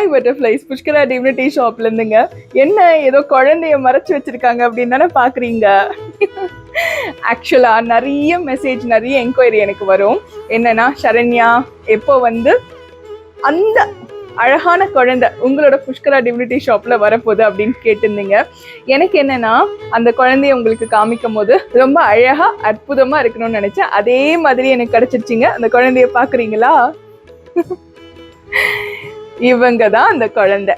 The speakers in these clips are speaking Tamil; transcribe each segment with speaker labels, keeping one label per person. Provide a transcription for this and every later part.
Speaker 1: ஹாய் பட்டர்ஃப்ளைஸ் புஷ்கரா டிவினிட்டி ஷாப்ல இருந்துங்க. என்ன ஏதோ குழந்தைய மறைச்சு வச்சிருக்காங்க அப்படின்னு தானே பாக்குறீங்க? ஆக்சுவலா நிறைய மெசேஜ் நிறைய என்கொயரி எனக்கு வரும். என்னன்னா சரண்யா எப்போ வந்து அந்த அழகான குழந்தை உங்களோட புஷ்கரா டிவினிட்டி ஷாப்ல வரப்போகுது அப்படின்னு கேட்டிருந்தீங்க. எனக்கு என்னன்னா அந்த குழந்தைய உங்களுக்கு காமிக்கும் போது ரொம்ப அழகா அற்புதமா இருக்கணும்னு நினைச்சேன். அதே மாதிரி எனக்கு கிடச்சிருச்சிங்க. அந்த குழந்தைய பாக்குறீங்களா? இவங்க தான் அந்த குழந்தை.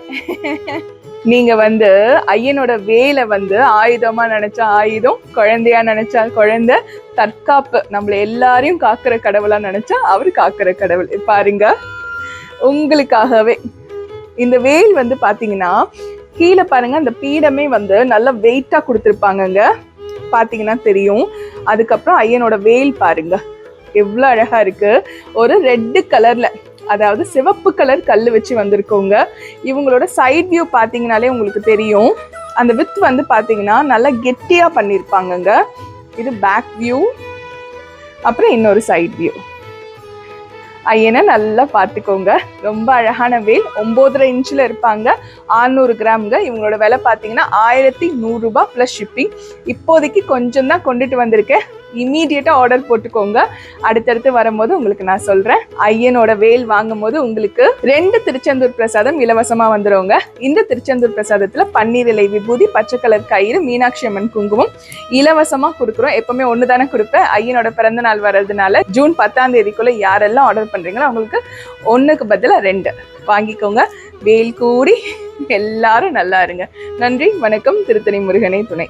Speaker 1: நீங்க வந்து ஐயனோட வேலை வந்து ஆயுதமா நினைச்சா ஆயுதம் குழந்தையா நினைச்சா குழந்தை தற்காப்பு நம்மள எல்லாரையும் காக்கிற கடவுளா நினைச்சா அவர் காக்கிற கடவுள். பாருங்க உங்களுக்காகவே. இந்த வேல் வந்து பாத்தீங்கன்னா கீழே பாருங்க அந்த பீடமே வந்து நல்லா வெயிட்டா கொடுத்துருப்பாங்கங்க. பாத்தீங்கன்னா தெரியும். அதுக்கப்புறம் ஐயனோட வேல் பாருங்க. எவ்வளோ அழகா இருக்கு. ஒரு ரெட்டு கலர்ல அதாவது சிவப்பு கலர் கல் வச்சு வந்திருக்கோங்க இவங்களோட சைட் வியூ பார்த்தீங்கனாலே உங்களுக்கு தெரியும். அந்த வித் வந்து பார்த்தீங்கன்னா நல்லா கெட்டியாக பண்ணியிருப்பாங்கங்க இது பேக் வியூ அப்புறம் இன்னொரு சைட் வியூ ஐயனை நல்லா பார்த்துக்கோங்க ரொம்ப அழகான வேல் ஒம்போதரை இன்ச்சில் இருப்பாங்க. 600 கிராம்ங்க. இவங்களோட விலை பார்த்தீங்கன்னா ஆயிரத்தி நூறுரூபா ப்ளஸ் ஷிப்பிங் இப்போதைக்கு கொஞ்சம் தான் கொண்டுட்டு வந்திருக்கேன். இமீடியட்டாக ஆர்டர் போட்டுக்கோங்க. அடுத்தடுத்து வரும்போது உங்களுக்கு நான் சொல்கிறேன் ஐயனோட வேல் வாங்கும் போது உங்களுக்கு ரெண்டு திருச்செந்தூர் பிரசாதம் இலவசமாக வந்துருங்க. இந்த திருச்செந்தூர் பிரசாதத்தில் பன்னீர் இலை விபூதி பச்சை கலர் கயிறு மீனாட்சி அம்மன் குங்குமம் இலவசமாக கொடுக்குறோம். எப்பவுமே ஒன்று தானே கொடுப்பேன். ஐயனோட பிறந்த நாள் வர்றதுனால ஜூன் பத்தாம் தேதிக்குள்ளே யாரெல்லாம் ஆர்டர் பண்ணுறீங்களோ அவங்களுக்கு ஒன்றுக்கு பதிலாக ரெண்டு. வாங்கிக்கோங்க. வேல் கூடி எல்லாரும் நல்லா இருங்க. நன்றி வணக்கம். திருத்தணி முருகனை துணை.